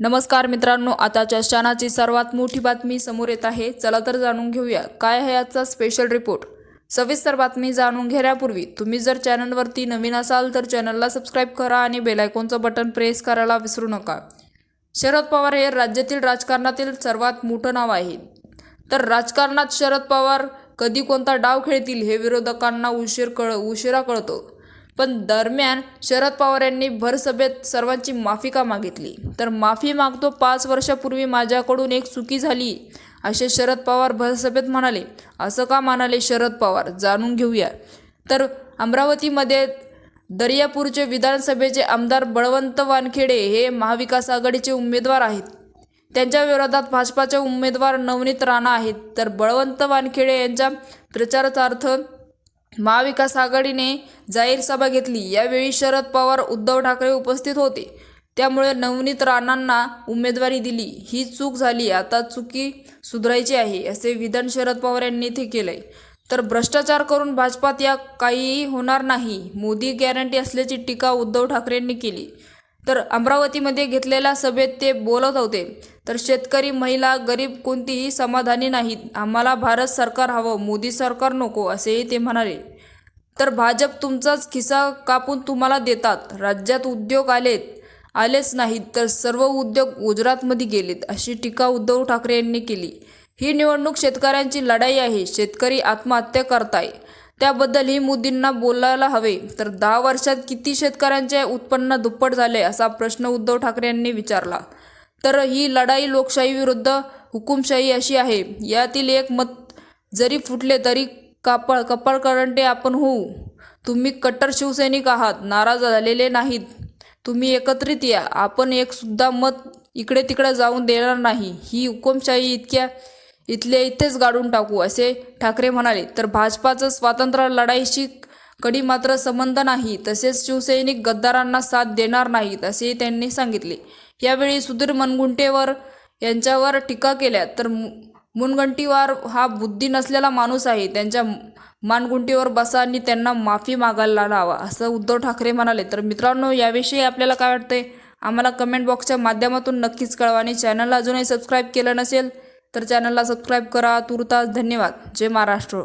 नमस्कार मित्रांनो आताच्या क्षणाची सर्वात मोठी बातमी समोर येत आहे. चला तर जाणून घेऊया काय आहे आजचा स्पेशल रिपोर्ट सविस्तर बातमी जाणून घेण्यापूर्वी तुम्ही जर चॅनलवरती नवीन असाल तर चॅनलला सबस्क्राईब करा आणि बेलायकॉनचं बटन प्रेस करायला विसरू नका. शरद पवार हे राज्यातील राजकारणातील सर्वात मोठं नाव आहे. तर राजकारणात शरद पवार कधी कोणता डाव खेळतील हे विरोधकांना उशीर कळ उशिरा कळतो. पण दरम्यान शरद पवार यांनी भरसभेत सर्वांची माफी का मागितली? तर माफी मागतो पाच वर्षापूर्वी माझ्याकडून एक चुकी झाली असे शरद पवार भरसभेत म्हणाले. असं का म्हणाले शरद पवार? जाणून घेऊया. तर अमरावतीमध्ये दर्यापूरचे विधानसभेचे आमदार बळवंत वानखेडे हे महाविकास आघाडीचे उमेदवार आहेत. त्यांच्या विरोधात भाजपाचे उमेदवार नवनीत राणा आहेत. तर बळवंत वानखेडे यांच्या प्रचारार्थ महाविकास आघाडीने जाहीर सभा घेतली. यावेळी शरद पवार उद्धव ठाकरे उपस्थित होते. त्यामुळे नवनीत राणांना उमेदवारी दिली. ही चूक झाली. आता चुकी सुधारायची आहे असे विधान शरद पवार यांनी इथे केलंय. तर भ्रष्टाचार करून भाजपात या काहीही होणार नाही मोदी गॅरंटी असल्याची टीका उद्धव ठाकरेंनी केली. तर अमरावतीमध्ये घेतलेल्या सभेत ते बोलत होते. तर शेतकरी महिला गरीब कोणतीही समाधानी नाहीत. आम्हाला भारत सरकार हवं मोदी सरकार नको असेही ते म्हणाले. तर भाजप तुमचाच खिसा कापून तुम्हाला देतात. राज्यात उद्योग आलेत आलेच नाहीत तर सर्व उद्योग गुजरातमध्ये गेलेत अशी टीका उद्धव ठाकरे यांनी केली. ही निवडणूक शेतकऱ्यांची लढाई आहे. शेतकरी आत्महत्या करताय. त्याबद्दल ही मोदींना बोलायला हवे. तर दहा वर्षात किती शेतकऱ्यांचे उत्पन्न दुप्पट झाले असा प्रश्न उद्धव ठाकरे यांनी विचारला. तर ही लढाई लोकशाही विरुद्ध हुकुमशाही अशी आहे. यातील एक मत जरी फुटले तरी कापळ कपाळ करंटे आपण होऊ. तुम्ही कट्टर शिवसैनिक आहात नाराज झालेले नाहीत. तुम्ही एकत्रित या. आपण एकसुद्धा मत इकडे तिकडे जाऊन देणार नाही. ही हुकुमशाही इतक्या इथल्या इथेच गाडून टाकू असे ठाकरे म्हणाले. तर भाजपाचं स्वातंत्र्य लढाईशी कडी मात्र संबंध नाही तसेच शिवसैनिक गद्दारांना साथ देणार नाहीत असे त्यांनी सांगितले. यावेळी सुधीर मनगुंटेवर यांच्यावर टीका केल्या. तर मु- मुनगंटीवार हा बुद्धी नसलेला माणूस आहे त्यांच्या मानगुंटीवर बसा आणि त्यांना माफी मागायला लावा असं उद्धव ठाकरे म्हणाले. तर मित्रांनो याविषयी आपल्याला काय वाटतंय? आम्हाला कमेंट बॉक्सच्या माध्यमातून नक्कीच कळवा आणि चॅनलला अजूनही सबस्क्राईब केलं नसेल तर चॅनलला सबस्क्राईब करा. तुर्तास धन्यवाद. जय महाराष्ट्र.